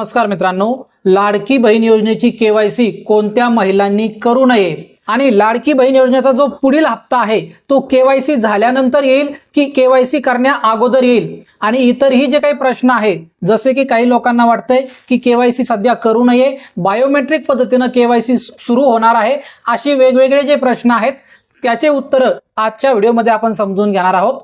नमस्कार मित्रांनो लाडकी बहीण योजनेची केवायसी कोणत्या महिलांनी करू नये? आणि लाडकी बहीण योजनेचा जो पुढील हप्ता आहे तो केवायसी झाल्यानंतर येईल की केवायसी करण्या अगोदर येईल? आणि इतरही जे काही प्रश्न आहेत जसे की काही लोकांना वाटतंय की केवायसी सध्या करू नये बायोमेट्रिक पद्धतीनं केवायसी सुरू होणार आहे असे वेगवेगळे जे प्रश्न आहेत त्याचे उत्तर आजच्या व्हिडिओमध्ये आपण समजून घेणार आहोत.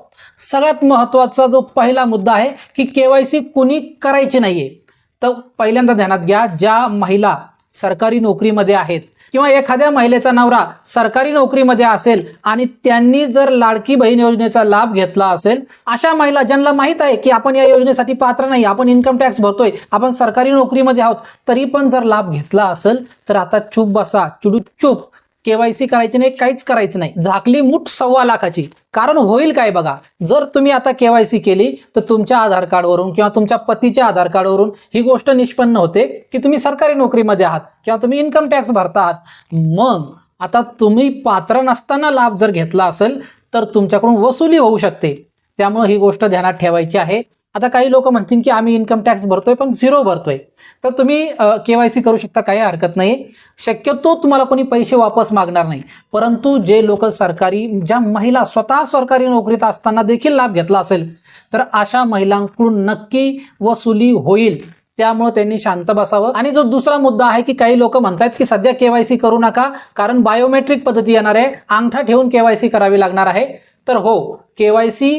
सगळ्यात महत्त्वाचा जो पहिला मुद्दा आहे की केवायसी कुणी करायची नाहीये. तर पहिल्यांदा ध्यानात घ्या ज्या महिला सरकारी नोकरीमध्ये आहेत किंवा एखाद्या महिलेचा नवरा सरकारी नोकरीमध्ये असेल आणि त्यांनी जर लाडकी बहीण योजनेचा लाभ घेतला असेल अशा महिला ज्यांना माहीत आहे की आपण या योजनेसाठी पात्र नाही आपण इन्कम टॅक्स भरतोय आपण सरकारी नोकरीमध्ये आहोत तरी पण जर लाभ घेतला असेल तर आता चूप बसा चुडू चूप. केवायसी करायची नाही काहीच करायचं नाही. झाकली मूठ सव्वा लाखाची. कारण होईल काय बघा जर तुम्ही आता केवायसी केली तर तुमच्या आधार कार्डवरून किंवा तुमच्या पतीच्या आधार कार्डवरून ही गोष्ट निष्पन्न होते की तुम्ही सरकारी नोकरीमध्ये आहात किंवा तुम्ही इन्कम टॅक्स भरता आहात. मग आता तुम्ही पात्र नसताना लाभ जर घेतला असेल तर तुमच्याकडून वसुली होऊ शकते. त्यामुळे ही गोष्ट ध्यानात ठेवायची आहे. आता काही लोक म्हणतील की आम्ही इन्कम टॅक्स भरतोय पण झिरो भरतोय. तर तुम्ही केवायसी करू शकता काही हरकत नाही. शक्यतो तुम्हाला कोणी पैसे वापस मागणार नाही. परंतु जे लोक सरकारी ज्या महिला स्वतः सरकारी नोकरीत असताना देखील लाभ घेतला असेल तर अशा महिलांकडून नक्की वसुली होईल. त्यामुळे त्यांनी शांत बसावं. आणि जो दुसरा मुद्दा आहे की काही लोक म्हणतात की सध्या केवायसी करू नका कारण बायोमेट्रिक पद्धती येणार आहे. अंगठा ठेवून केवायसी करावी लागणार आहे. तर हो केवायसी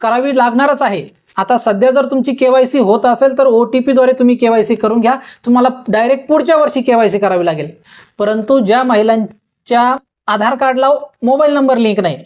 करावी लागणारच आहे. आता सध्या जर तुमची केवायसी होत असेल तर ओ टी पीद्वारे तुम्ही केवायसी करून घ्या. तुम्हाला डायरेक्ट पुढच्या वर्षी केवायसी करावी लागेल. परंतु ज्या महिलांच्या आधार कार्डला मोबाईल नंबर लिंक नाही.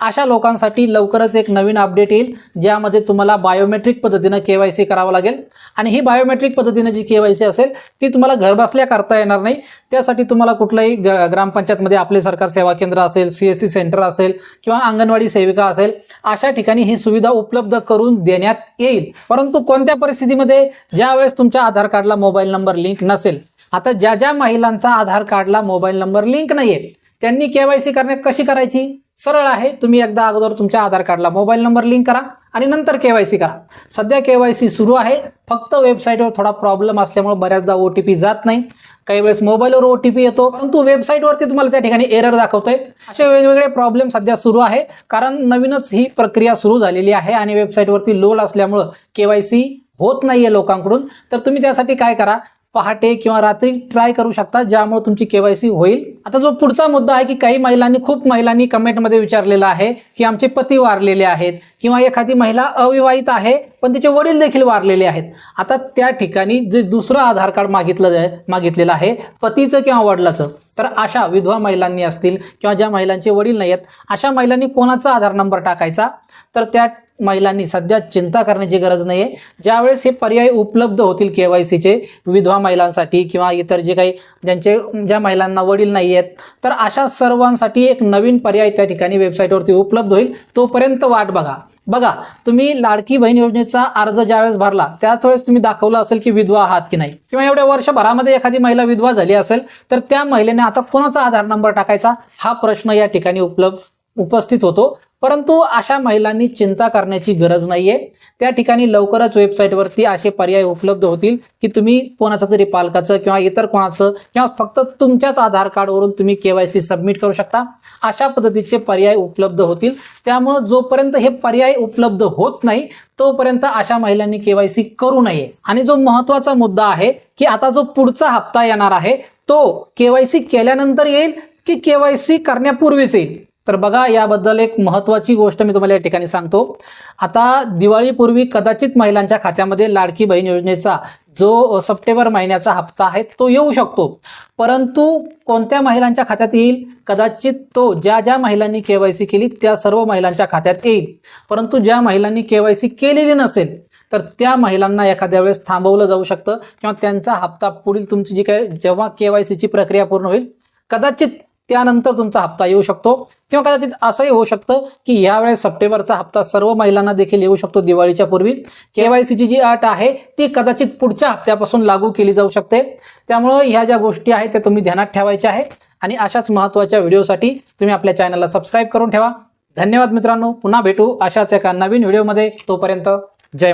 अशा लोकांसाठी लवकरच एक नवीन अपडेट येईल ज्यामध्ये तुम्हाला बायोमेट्रिक पद्धतीनं के वाय सी करावं लागेल. आणि ही बायोमेट्रिक पद्धतीनं जी के वाय सी असेल ती तुम्हाला घरबसल्या करता येणार नाही. त्यासाठी तुम्हाला कुठलंही ग ग्रामपंचायतमध्ये आपले सरकार सेवा केंद्र असेल सी एस सी सेंटर असेल किंवा अंगणवाडी सेविका असेल अशा ठिकाणी ही सुविधा उपलब्ध करून देण्यात येईल. परंतु कोणत्या परिस्थितीमध्ये ज्यावेळेस तुमच्या आधार कार्डला मोबाईल नंबर लिंक नसेल आता ज्या ज्या महिलांचा आधार कार्डला मोबाईल नंबर लिंक नाही आहे त्यांनी केवायसी करण्यात कशी करायची? सरळ आहे. तुम्ही एकदा अगोदर तुमच्या आधार कार्डला मोबाईल नंबर लिंक करा आणि नंतर केवायसी करा. सध्या केवायसी सुरू आहे. फक्त वेबसाईटवर थोडा प्रॉब्लेम असल्यामुळे बऱ्याचदा ओ टी पी जात नाही. काही वेळेस मोबाईलवर ओ टी पी येतो. परंतु वेबसाईटवरती तुम्हाला त्या ठिकाणी एरर दाखवतोय. असे वेगवेगळे प्रॉब्लेम सध्या सुरू आहे. कारण नवीनच ही प्रक्रिया सुरू झालेली आहे आणि वेबसाईटवरती लोड असल्यामुळं केवायसी होत नाहीये लोकांकडून. तर तुम्ही त्यासाठी काय करा? पहाटे किंवा रात्री ट्राय करू शकता ज्यामुळे तुमची केवायसी होईल. आता जो पुढचा मुद्दा आहे की काही महिलांनी खूप महिलांनी कमेंटमध्ये विचारलेला आहे की आमचे पती वारलेले आहेत किंवा एखादी महिला अविवाहित आहे पण तिचे वडील देखील वारलेले आहेत. आता त्या ठिकाणी जे दुसरं आधार कार्ड मागितलं जाय मागितलेलं आहे पतीचं किंवा वडिलाचं तर अशा विधवा महिलांनी असतील किंवा ज्या महिलांचे वडील नाही आहेत अशा महिलांनी कोणाचा आधार नंबर टाकायचा? तर त्या महिलांनी सध्या चिंता करण्याची गरज नाही आहे ज्यावेळेस हे पर्याय उपलब्ध होतील के वाय सीचे विधवा महिलांसाठी किंवा इतर जे काही ज्यांचे ज्या महिलांना वडील नाही आहेत तर अशा सर्वांसाठी एक नवीन पर्याय त्या ठिकाणी वेबसाईटवरती उपलब्ध होईल. तोपर्यंत वाट बघा. बघा तुम्ही लाडकी बहीण योजनेचा अर्ज ज्यावेळेस भरला त्याच वेळेस तुम्ही दाखवलं असेल की विधवा आहात की नाही. किंवा एवढ्या वर्षभरामध्ये एखादी महिला विधवा झाली असेल तर त्या महिलेने आता कोणाचा आधार नंबर टाकायचा? हा प्रश्न या ठिकाणी उपलब्ध उपस्थित होतो. परंतु अशा महिलांनी चिंता करण्याची गरज नाहीये. त्या ठिकाणी लवकरच वेबसाईटवरती असे पर्याय उपलब्ध होतील की तुम्ही कोणाचं तरी पालकाचं किंवा इतर कोणाचं किंवा फक्त तुमच्याच आधार कार्डवरून तुम्ही केवायसी सबमिट करू शकता. अशा पद्धतीचे पर्याय उपलब्ध होतील. त्यामुळं जोपर्यंत हे पर्याय उपलब्ध होत नाही तोपर्यंत अशा महिलांनी केवायसी करू नये. आणि जो महत्त्वाचा मुद्दा आहे की आता जो पुढचा हप्ता येणार आहे तो केवायसी केल्यानंतर येईल की केवायसी करण्यापूर्वीच येईल? तर बघा याबद्दल एक महत्त्वाची गोष्ट मी तुम्हाला या ठिकाणी सांगतो. आता दिवाळीपूर्वी कदाचित महिलांच्या खात्यामध्ये लाडकी बहीण योजनेचा जो सप्टेंबर महिन्याचा हप्ता आहे तो येऊ शकतो. परंतु कोणत्या महिलांच्या खात्यात येईल? कदाचित तो ज्या ज्या महिलांनी केवायसी केली त्या सर्व महिलांच्या खात्यात येईल. परंतु ज्या महिलांनी केवायसी केलेली नसेल तर त्या महिलांना एखाद्या वेळेस थांबवलं जाऊ शकतं किंवा त्यांचा हप्ता पुढील तुमची जी काय जेव्हा केवायसीची प्रक्रिया पूर्ण होईल कदाचित त्यानंतर तुमचा हप्ता येऊ शकतो. किंवा कदाचित असंही होऊ शकतं की यावेळेस सप्टेंबरचा हप्ता सर्व महिलांना देखील येऊ शकतो दिवाळीच्या पूर्वी. केवायसीची जी अट आहे ती कदाचित पुढच्या हप्त्यापासून लागू केली जाऊ शकते. त्यामुळं ह्या ज्या गोष्टी आहेत त्या तुम्ही ध्यानात ठेवायच्या आहे आणि अशाच महत्त्वाच्या व्हिडिओसाठी तुम्ही आपल्या चॅनलला सबस्क्राईब करून ठेवा. धन्यवाद मित्रांनो. पुन्हा भेटू अशाच एका नवीन व्हिडिओमध्ये. तोपर्यंत जय